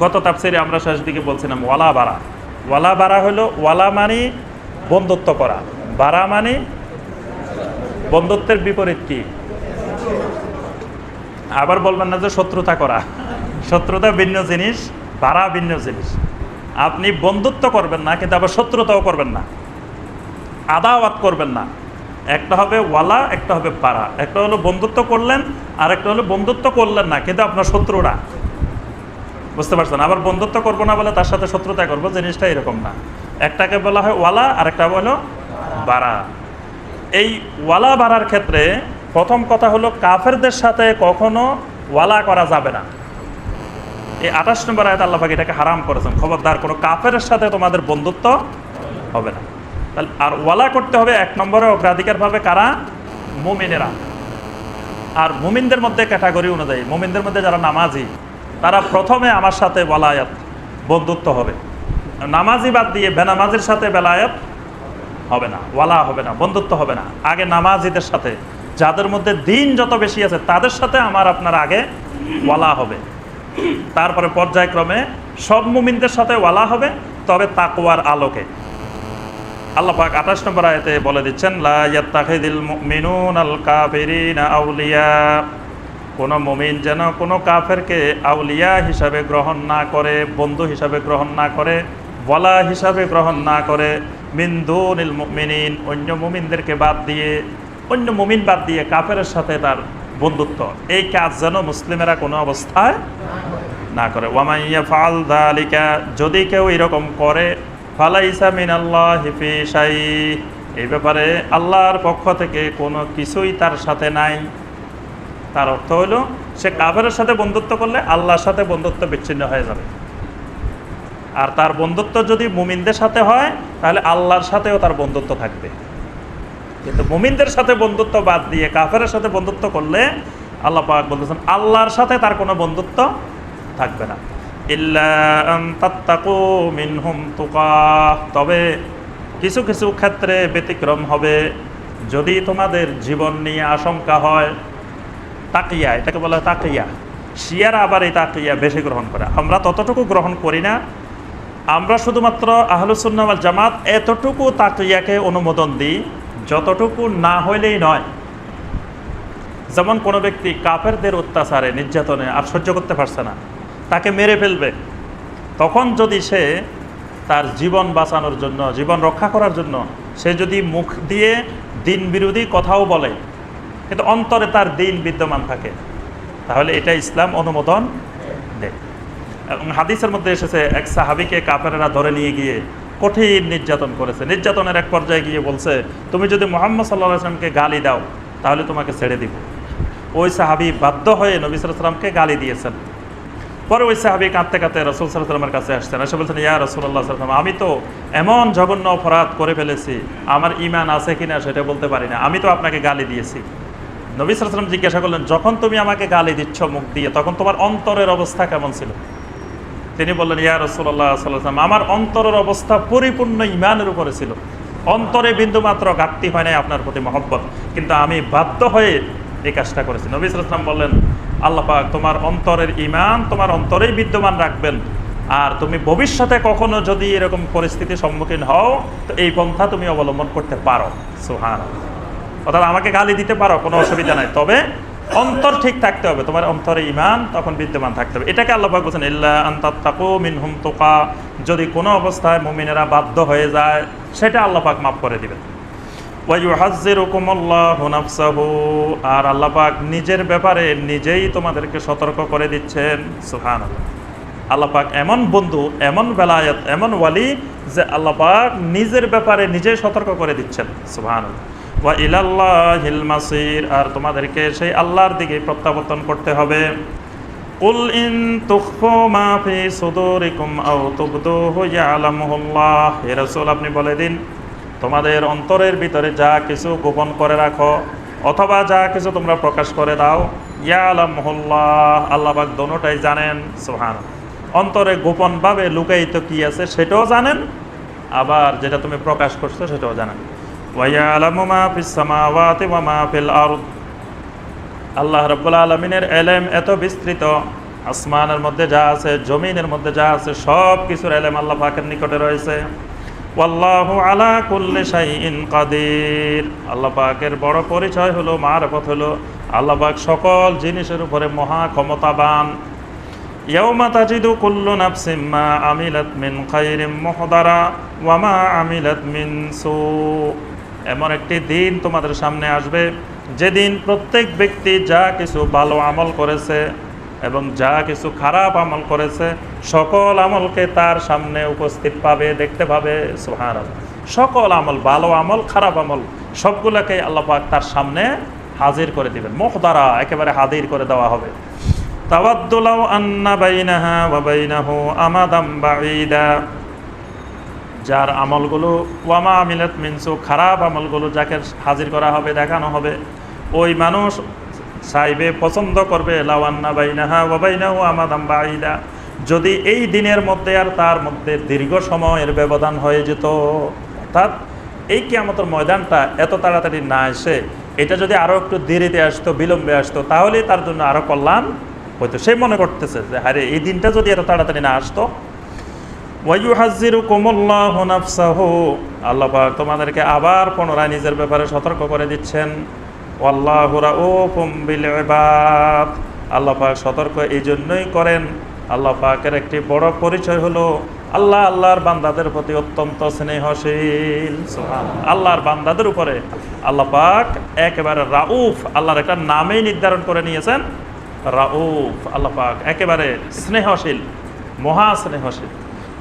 গত তাপসিরে আমরা শেষ দিকে বলছিলাম ওয়ালা বাড়া ওয়ালা বাড়া হলো ওয়ালা মানে বন্ধুত্ব করা। বাড়া মানে বন্ধুত্বের বিপরীত কি? আবার বলবেন না যে শত্রুতা করা। শত্রুতা ভিন্ন জিনিস বাড়া ভিন্ন জিনিস। আপনি বন্ধুত্ব করবেন না, কিন্তু আবার শত্রুতাও করবেন না। আদাওয়াত করবেন না। একটা হবে ওয়ালা, একটা হবে পাড়া একটা হলো বন্ধুত্ব করলেন আর একটা হলো বন্ধুত্ব করলেন না, কিন্তু আপনার শত্রুরা। বুঝতে পারছেন আবার বন্ধুত্ব করব না বলে তার সাথে শত্রুতা করব, জিনিসটা এরকম না। একটাকে বলা হয় ওয়ালা আর একটা হলো বাড়া এই ওয়ালা বাড়ার ক্ষেত্রে প্রথম কথা হলো কাফেরদের সাথে কখনো ওয়ালা করা যাবে না। এই আঠাশ নম্বর আয়াত আল্লাহ এটাকে হারাম করেছেন। খবরদার, কোনো কাফের সাথে তোমাদের বন্ধুত্ব হবে না। তাহলে আর ওয়ালা করতে হবে এক নম্বরে অগ্রাধিকার পাবে কারা? মুমিনেরা। আর মুমিনদের মধ্যে ক্যাটাগরি অনুযায়ী, মুমিনদের মধ্যে যারা নামাজি তারা প্রথমে আমার সাথে বেলায়াত বন্ধুত্ব হবে। নামাজি বাদ দিয়ে বেনামাজির সাথে বেলায়াত হবে না, ওয়ালা হবে না, বন্ধুত্ব হবে না। আগে নামাজিদের সাথে, যাদের মধ্যে দিন যত বেশি আছে, তাদের সাথে আমার আপনার আগে ওয়ালা হবে। তারপরে পর্যায়ক্রমে সব মুমিনদের সাথে ওয়ালা হবে, তবে তাকওয়ার আলোকে। আল্লাহ পাক আঠাশ নম্বর আয়তে বলে দিচ্ছেন, লা ইয়াত্তাখিদিল মুমিনুন কাফিরিনা আউলিয়া। কোনো মমিন যেন কোনো কাফেরকে আউলিয়া হিসাবে গ্রহণ না করে, বন্ধু হিসাবে গ্রহণ না করে বলা হিসাবে গ্রহণ না করে মিন্দুনিল মুমিনিন, অন্য মুমিনদেরকে বাদ দিয়ে, অন্য মুমিন বাদ দিয়ে কাফেরের সাথে তার বন্ধুত্ব। এই কাজ যেন মুসলিমেরা কোনো অবস্থায় না করে। ওয়ামাইয়া ফাল দালিকা, যদি কেউ এরকম করে, ফালাইসা মিনাল্লাহ হিফি সাই এই ব্যাপারে আল্লাহর পক্ষ থেকে কোনো কিছুই তার সাথে নাই। তার অর্থ হলো সে কাফেরের সাথে বন্ধুত্ব করলে আল্লাহর সাথে বন্ধুত্ব বিচ্ছিন্ন হয়ে যাবে। আর তার বন্ধুত্ব যদি মুমিনদের সাথে হয়, তাহলে আল্লাহর সাথেও তার বন্ধুত্ব থাকবে। কিন্তু মুমিনদের সাথে বন্ধুত্ব বাদ দিয়ে কাফেরের সাথে বন্ধুত্ব করলে আল্লাহ পাক বলতেছেন, আল্লাহর সাথে তার কোনো বন্ধুত্ব থাকবে না। তবে কিছু কিছু ক্ষেত্রে ব্যতিক্রম হবে। যদি তোমাদের জীবন নিয়ে আশঙ্কা হয় তাকিয়া, এটাকে বলা হয় তাকিয়া। শিয়ারা আবার এই তাকিয়া বেশি গ্রহণ করে। আমরা ততটুকু গ্রহণ করি না। আমরা শুধুমাত্র আহলুসুন্নামাল জামাত এতটুকু তাকিয়াকে অনুমোদন দিই, যতটুকু না হইলেই নয়। যেমন কোনো ব্যক্তি কাফেরদের অত্যাচারে, নির্যাতনে আর সহ্য করতে পারছে না, তাকে মেরে ফেলবে। তখন যদি সে তার জীবন বাঁচানোর জন্য, জীবন রক্ষা করার জন্য, সে যদি মুখ দিয়ে দিন বিরোধী কথাও বলে কিন্তু অন্তরে তার দিন বিদ্যমান থাকে। তাহলে এটা ইসলাম অনুমোদন দেয় এবং হাদিসের মধ্যে এসেছে, এক সাহাবিকে কাফেরেরা ধরে নিয়ে গিয়ে কঠিন নির্যাতন করেছে। নির্যাতনের এক পর্যায়ে গিয়ে বলছে, তুমি যদি মোহাম্মদ সাল্লাহ আসলামকে গালি দাও, তাহলে তোমাকে ছেড়ে দিব। ওই সাহাবি বাধ্য হয়ে নবী সাল্লামকে গালি দিয়েছেন। পরে ওই সাহাবি কাঁদতে কাঁদতে রসুল সাল্লামের কাছে আসছেন। এসে বলছেন, ইয়া রসুল্লাহ সাল্লাম আমি তো এমন জঘন্য অপরাধ করে ফেলেছি, আমার ইমান আছে কিনা সেটা বলতে পারি না। আমি তো আপনাকে গালি দিয়েছি। নবী সাল্লাম জিজ্ঞাসা করলেন, যখন তুমি আমাকে গালি দিচ্ছ মুখ দিয়ে, তখন তোমার অন্তরের অবস্থা কেমন ছিল? তিনি বললেন, ইয়া রসুল্লাহ সাল্লাম আমার অন্তরের অবস্থা পরিপূর্ণ ইমানের উপরে ছিল। অন্তরে বিন্দুমাত্র ঘাটতি হয় নাই আপনার প্রতি মহব্বত, কিন্তু আমি বাধ্য হয়ে এই কাজটা করেছি। নবী সাল্লাম বললেন, আল্লাহ পাক তোমার অন্তরের ইমান তোমার অন্তরেই বিদ্যমান রাখবেন। আর তুমি ভবিষ্যতে কখনো যদি এরকম পরিস্থিতির সম্মুখীন হও, তো এই পন্থা তুমি অবলম্বন করতে পারো। সুহান অর্থাৎ আমাকে গালি দিতে পারো, কোনো অসুবিধা নাই। তবে অন্তর ঠিক থাকতে হবে, তোমার অন্তরে ইমান তখন বিদ্যমান থাকতে হবে। এটাকে আল্লাহ বলছেন, ইল্লা আন্তাত্তাকু মিনহুম তুকা যদি কোনো অবস্থায় মুমিনেরা বাধ্য হয়ে যায়, সেটা আল্লাহ পাক মাফ করে দিবেন। আর আল্লাহ পাক নিজের ব্যাপারে নিজেই তোমাদেরকে সতর্ক করে দিচ্ছেন। সুবহানাল্লাহ। আল্লাহ পাক এমন বন্ধু, এমন বেলায়ত, এমন ওয়ালি, যে আল্লাহ পাক নিজের ব্যাপারে নিজেই সতর্ক করে দিচ্ছেন। সুবহানাল্লাহ। ইলাল্লাহিল মাসির, আর তোমাদেরকে সেই আল্লাহর দিকে প্রত্যাবর্তন করতে হবে। কুল ইন তুখফু মা ফি সুদুরিকুম আও তুবদুহু ইয়ালামুহুল্লাহ। হে রাসূল, আপনি বলে দিন, তোমাদের অন্তরের ভিতরে যা কিছু গোপন করে রাখো, অথবা যা কিছু তোমরা প্রকাশ করে দাও, ইয়ালামুহুল্লাহ। আল্লাহ পাক দোনোটাই জানেন সুবহান অন্তরে গোপনভাবে লুকায়িত কি আছে সেটাও জানেন, আবার যেটা তুমি প্রকাশ করছ সেটাও জানেন। ওয়াইয়ালামু মা ফিস সামাওয়াতি ওয়া মা ফিল আরদ। আল্লাহ রব্বুল আলমিনের এলেম এত বিস্তৃত, আসমানের মধ্যে যা আছে, জমিনের মধ্যে যা আছে সব কিছুর এলেম আল্লাহ পাকের নিকটে রয়েছে। ওয়াল্লাহু আলা কুল্লি শাইইন কাদির। আল্লাহ পাকের বড় পরিচয় হলো, মারফত হলো, আল্লাহ পাক সকল জিনিসের উপরে মহা ক্ষমতাবান। ইয়াউমা তাজিদু কুল্লু নাফসিম মা আমিলাত মিন খাইরিম মুহদারা ওয়া মা আমিলাত মিন সু। এমন একটি দিন তোমাদের সামনে আসবে, যেদিন প্রত্যেক ব্যক্তি যা কিছু ভালো আমল করেছে এবং যা কিছু খারাপ আমল করেছে, সকল আমলকে তার সামনে উপস্থিত পাবে, দেখতে পাবে সুহান সকল আমল, ভালো আমল, খারাপ আমল, সবগুলোকে আল্লাপাক তার সামনে হাজির করে দিবেন। মুখ দ্বারা একেবারে হাজির করে দেওয়া হবে। তাওয়াদ্দুলাউ আন্না বাইনাহা বাইনাহু আমাদাম বাঈদা। যার আমলগুলো, ওয়ামা আমিলাত মিনসু খারাপ আমলগুলো যাকে হাজির করা হবে, দেখানো হবে, ওই মানুষ চাইবে, পছন্দ করবে লাওয়ান্না বাইনাহা ওয়া বাইনাহু আমাদাম বাঈদা যদি এই দিনের মধ্যে আর তার মধ্যে দীর্ঘ সময়ের ব্যবধান হয়ে যেত, অর্থাৎ এই কিয়ামতের ময়দানটা এত তাড়াতাড়ি না এসে, এটা যদি আরও একটু দেরিতে আসতো, বিলম্বে আসতো তাহলে তার জন্য আরও কল্যাণ হয়তো সে মনে করতেছে যে আরে এই দিনটা যদি এত তাড়াতাড়ি না আসতো পাক তোমাদেরকে আবার পুনরায় নিজের ব্যাপারে সতর্ক করে দিচ্ছেন। ওয়াল্লাহু রাউফুম বিল ইবাদ আল্লাহ পাক সতর্ক এই জন্যই করেন। আল্লাহ পাকের একটি বড় পরিচয় হলো আল্লাহ আল্লাহর বান্দাদের প্রতি অত্যন্ত স্নেহশীল। আল্লাহর বান্দাদের উপরে আল্লাহ পাক একেবারে রাউফ আল্লাহর একটা নামেই নির্ধারণ করে নিয়েছেন। রাউফ আল্লাহ পাক একেবারে স্নেহশীল, মহা স্নেহশীল।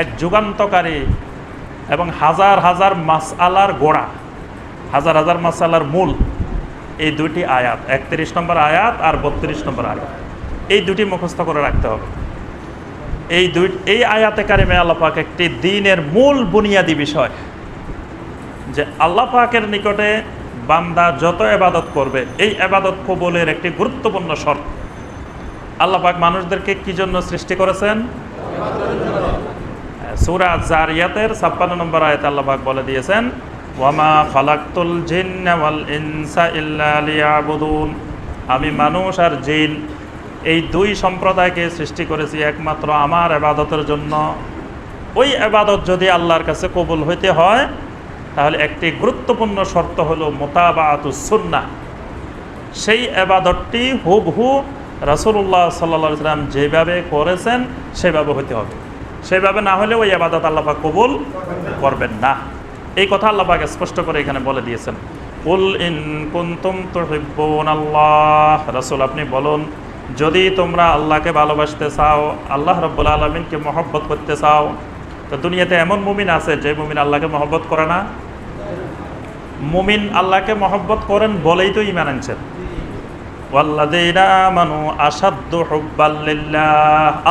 এক যুগান্তকারী এবং হাজার হাজার মাসআলার গোড়া, হাজার হাজার মাসালার মূল এই দুটি আয়াত, একত্রিশ নম্বর আয়াত আর বত্রিশ নম্বর আয়াত। এই দুটি মুখস্থ করে রাখতে হবে। এই দুই, এই আয়াতে কারিমে আল্লাহ পাক একটি দিনের মূল বুনিয়াদি বিষয় যে আল্লাহ পাকের নিকটে বান্দা যত এবাদত করবে, এই এবাদত কবলের একটি গুরুত্বপূর্ণ শর্ত। আল্লাহ পাক মানুষদেরকে কি জন্য সৃষ্টি করেছেন? সুরা জারিয়াতের ছাপ্পান্ন নম্বর আয়াত আল্লাহ পাক বলে দিয়েছেন, ওয়ামা খালাক্তুল জিন্না ইনসা আমি মানুষ আর জিন, এই দুই সম্প্রদায়কে সৃষ্টি করেছি একমাত্র আমার এবাদতের জন্য। ওই এবাদত যদি আল্লাহর কাছে কবুল হইতে হয়, তাহলে একটি গুরুত্বপূর্ণ শর্ত হলো মোতাবাতুস সুন্নাহ। সেই এবাদতটি হুবহু রাসূলুল্লাহ সাল্লাল্লাহু আলাইহি সাল্লাম যেভাবে করেছেন, সেভাবে হতে হবে। সেভাবে না হলে ওই আবাদত আল্লাপাক কবুল করবেন না। এই কথা আল্লাপাক স্পষ্ট করে এখানে বলে দিয়েছেন। উল ইন কুনতুম আল্লাহ রাসূল, আপনি বলুন, যদি তোমরা আল্লাহকে ভালোবাসতে চাও, আল্লাহ রব্বুল আলমিনকে মহব্বত করতে চাও, তো দুনিয়াতে এমন মুমিন আছে যে মুমিন আল্লাহকে মহব্বত করে না? মুমিন আল্লাহকে মহব্বত করেন বলেই তো ইমান আনছেন।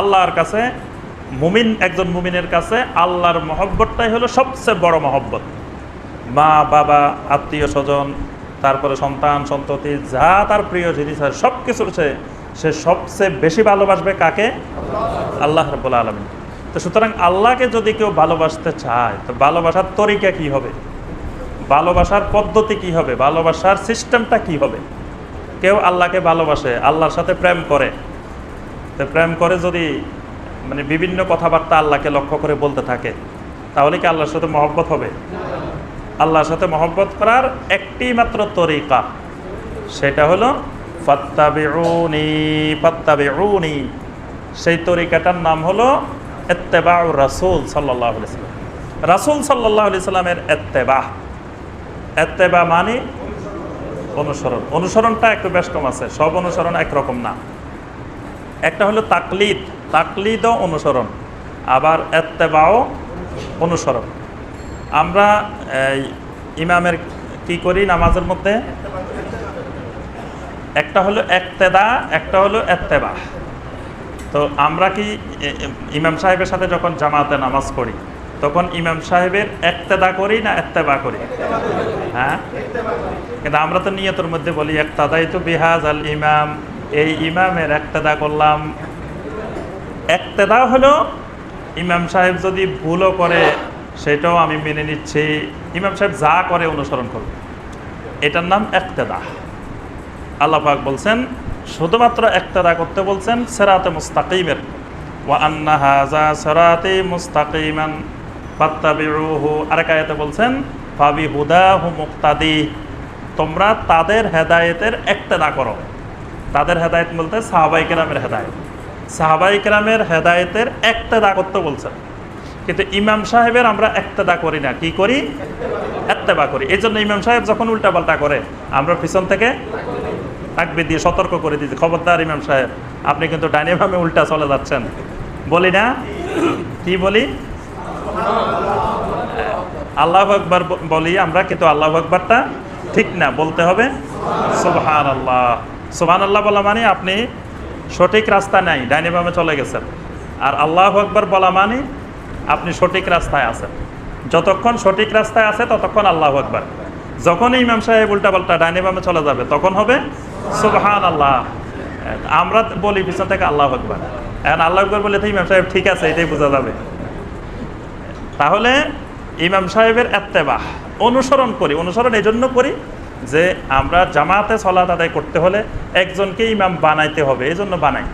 আল্লাহর কাছে মুমিন, একজন মুমিনের কাছে আল্লাহর মহব্বতটাই হলো সবচেয়ে বড় মহব্বত। মা, বাবা, আত্মীয় স্বজন, তারপরে সন্তান, সন্ততি, যা তার প্রিয় জিনিস হয় সব কিছুর সে সে সবচেয়ে বেশি ভালোবাসবে কাকে? আল্লাহ রব্বুল আলমিন। তো সুতরাং আল্লাহকে যদি কেউ ভালোবাসতে চায়, তো ভালোবাসার তরিকা কি হবে? ভালোবাসার পদ্ধতি কি হবে? ভালোবাসার সিস্টেমটা কি হবে? কেউ আল্লাহকে ভালোবাসে, আল্লাহর সাথে প্রেম করে। তো প্রেম করে যদি মানে বিভিন্ন কথাবার্তা আল্লাহকে লক্ষ্য করে বলতে থাকে। তাহলে কি আল্লাহর সাথে মহব্বত হবে? আল্লাহর সাথে মহব্বত করার একটি মাত্র তরিকা, সেটা হলো, ফাত্তাবিউনি সেই তরিকাটার নাম হলো এত্তেবা রাসুল সাল্লাহ সাল্লাম। রাসুল সাল্লাহ সাল্লামের এত্তেবা এত্তেবা মানে অনুসরণ। অনুসরণটা একটু বেশ আছে, সব অনুসরণ একরকম না। একটা হলো তাকলিদ। তাকলিদ অনুসরণ, আবার এত্তেবাও অনুসরণ। আমরা ইমামের কি করি নামাজের মধ্যে? একটা হলো একতেদা, একটা হলো এত্তেবা। তো আমরা কি ইমাম সাহেবের সাথে যখন জামাতে নামাজ পড়ি, তখন ইমাম সাহেবের একতেদা করি না একতেবা করি? হ্যাঁ? কিন্তু আমরা তো নিয়তের মধ্যে বলি একতাদাই তো বিহাজ আল ইমাম, এই ইমামের একতেদা করলাম একতেদা হলো, ইমাম সাহেব যদি ভুলও করে, সেটাও আমি মেনে নিচ্ছি। ইমাম সাহেব যা করে অনুসরণ করব এটার নাম একতেদা। আল্লাহ পাক বলছেন, শুধুমাত্র একতেদা করতে বলছেন সেরাতে মুস্তাকিমের। ওয়া বলছেন তোমরা তাদের হেদায়েতের একতেদা করো। তাদের হেদায়েত বলতে সাহাবাই কেরামের হেদায়েত। সাহাবাই কেরামের হেদায়েতের একতেদা করতে বলছেন। কিন্তু ইমাম সাহেবের আমরা একতেদা করি না। কি করি? এত্তেবা করি। এই জন্য ইমাম সাহেব যখন উল্টাপাল্টা করে, আমরা পিছন থেকে তাকবি দিয়ে সতর্ক করে দিয়েছি। খবরদার ইমাম সাহেব, আপনি কিন্তু ডাইনে ভাবে উল্টা চলে যাচ্ছেন। বলি না? কি বলি? আল্লাহ আকবর বলি আমরা, কিন্তু আল্লাহ আকবরটা ঠিক না। বলতে হবে সুবহান আল্লাহ সুবহান আল্লাহ বলা মানে আপনি সঠিক রাস্তা নাই, ডাইনে বামে চলে গেছেন। আর আল্লাহ আকবর বলা মানে আপনি সঠিক রাস্তায় আছেন। যতক্ষণ সঠিক রাস্তায় আছে, ততক্ষণ আল্লাহ আকবর। যখন ইমাম সাহেব উল্টা পাল্টা ডাইনে বামে চলে যাবে, তখন হবে সুবহান আল্লাহ আমরা বলি পিছন থেকে আল্লাহ আকবর। এখন আল্লাহ আকবর বলে তো ইমাম সাহেব ঠিক আছে, এটাই বোঝা যাবে। তাহলে ইমাম সাহেবের এত্তেবাহ, অনুসরণ করি, অনুসরণ এই জন্য করি যে আমরা জামাতে সলাত আদায় করতে হলে একজনকে ইমাম বানাইতে হবে, এই জন্য বানাই।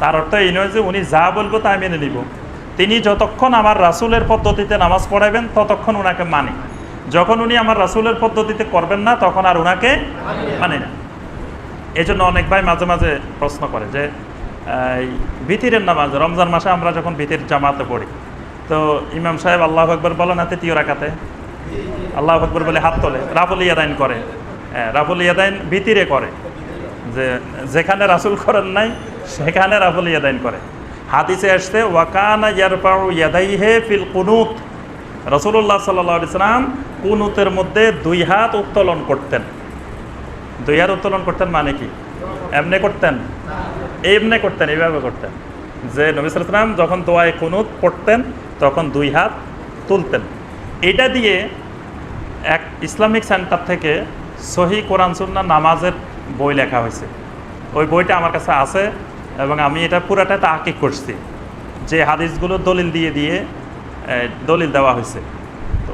তার অর্থ এই নয় যে উনি যা বলব তাই মেনে নিব। তিনি যতক্ষণ আমার রাসুলের পদ্ধতিতে নামাজ পড়াবেন, ততক্ষণ ওনাকে মানি। যখন উনি আমার রাসুলের পদ্ধতিতে করবেন না, তখন আর ওনাকে মানে না। এই জন্য অনেক ভাই মাঝে মাঝে প্রশ্ন করে যে ভিতিরের নামাজ, রমজান মাসে আমরা যখন ভিতির জামাতে পড়ি, তো ইমাম সাহেব আল্লাহ আকবর বলো না তৃতীয় রাখাতে আল্লাহ আকবর বলে হাত তোলে, রাফুল ইয়াদাইন করে। হ্যাঁ রাফুল ইয়াদাইন ভিতিরে করে। যে, যেখানে রাসুল করেন নাই, সেখানে রাফুল ইয়াদাইন করে। হাদিসে আসছে ওয়াকানা ইয়ারপাউ ইয়াদাইহে ফিল কুনুত। রসুল্লাহ সাল্লাহ ইসলাম কুনুতের মধ্যে দুই হাত উত্তোলন করতেন। দুই হাত উত্তোলন করতেন মানে কি? এমনি করতেন? এমনি করতেন এইভাবে করতেন। যে নবিসাম যখন দোয়ায় কুনুত পড়তেন, তখন দুই হাত তুলতেন। এটা দিয়ে এক ইসলামিক সেন্টার থেকে সহি কোরআন সুন্না নামাজের বই লেখা হয়েছে। ওই বইটা আমার কাছে আছে এবং আমি এটা পুরাটা তাকিক করছি। যে হাদিসগুলো দলিল দিয়ে দিয়ে দলিল দেওয়া হয়েছে।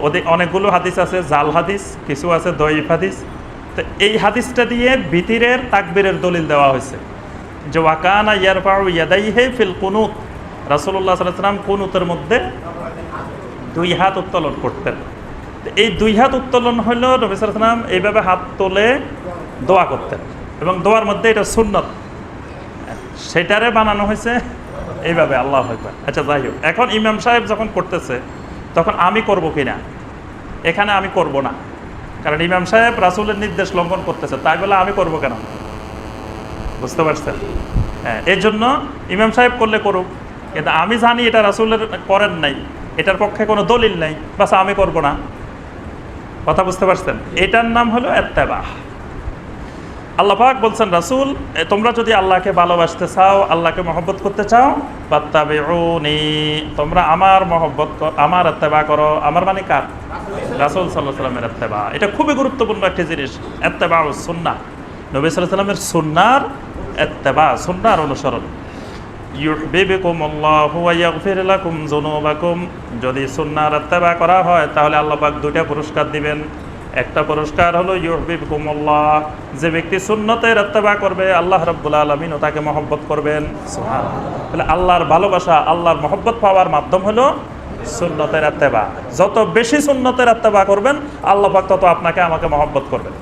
ওদের অনেকগুলো হাদিস আছে, জাল হাদিস, কিছু আছে দইফ হাদিস। তো এই হাদিসটা দিয়ে ভিতিরের তাকবীরের দলিল দেওয়া হয়েছে। যে ওয়াকানা ইয়ারফাউ ইয়াদাইহে ফিল কুনুত। আলাইহি সাল্লাম কুনুতের মধ্যে দুই হাত উত্তোলন করতেন। এই দুই হাত উত্তোলন হলো নবী সাল্লাল্লাহু এইভাবে হাত তোলে দোয়া করতেন। এবং দোয়ার মধ্যে এটা সুন্নত। সেটারে বানানো হয়েছে এইভাবে, আল্লাহ একবার আচ্ছা যাই হোক। এখন ইমাম সাহেব যখন করতেছে, তখন আমি করব কিনা? এখানে আমি করব না। কারণ ইমাম সাহেব রাসুলের নির্দেশ লঙ্ঘন করতেছে। তাই বলে আমি করব কেন? বুঝতে পারছেন? হ্যাঁ এর জন্য ইমাম সাহেব করলে করুক। কিন্তু আমি জানি এটা রাসূলের করেন নাই। এটার পক্ষে কোনো দলিল নাই। বাস আমি করব না। কথা বুঝতে পারছেন? এটার নাম হলো এত্তেবাহ। আল্লাহ পাক বলছেন, রাসূল তোমরা যদি আল্লাহকে ভালোবাসতে চাও, আল্লাহকে মহব্বত করতে চাও বাত্তাবিউনি তোমরা আমার মহব্বত আমার এত্তেবা করো। আমার মানে কার? রাসূল আলাইহি সাল্লামের এত্তেবা এটা খুবই গুরুত্বপূর্ণ একটি জিনিস এত্তেবা ও সুন্নাহ। নবী আলাইহি সাল্লামের সুন্নার এত্তেবা সুন্নার অনুসরণ। যুনুবাকুম। যদি সুন্নার ইত্তেবা করা হয়, তাহলে আল্লাহ পাক দুইটা পুরস্কার দিবেন। একটা পুরস্কার হলো ইউহবিবকুম আল্লাহ যে ব্যক্তি সুন্নতের ইত্তেবা করবে, আল্লাহ রাব্বুল আলামিন তাকে মহব্বত করবেন। তাহলে আল্লাহর ভালোবাসা, আল্লাহর মহব্বত পাওয়ার মাধ্যম হলো সুন্নতের ইত্তেবা। যত বেশি সুন্নতের ইত্তেবা করবেন, আল্লাহ পাক তত আপনাকে আমাকে মহব্বত করবেন।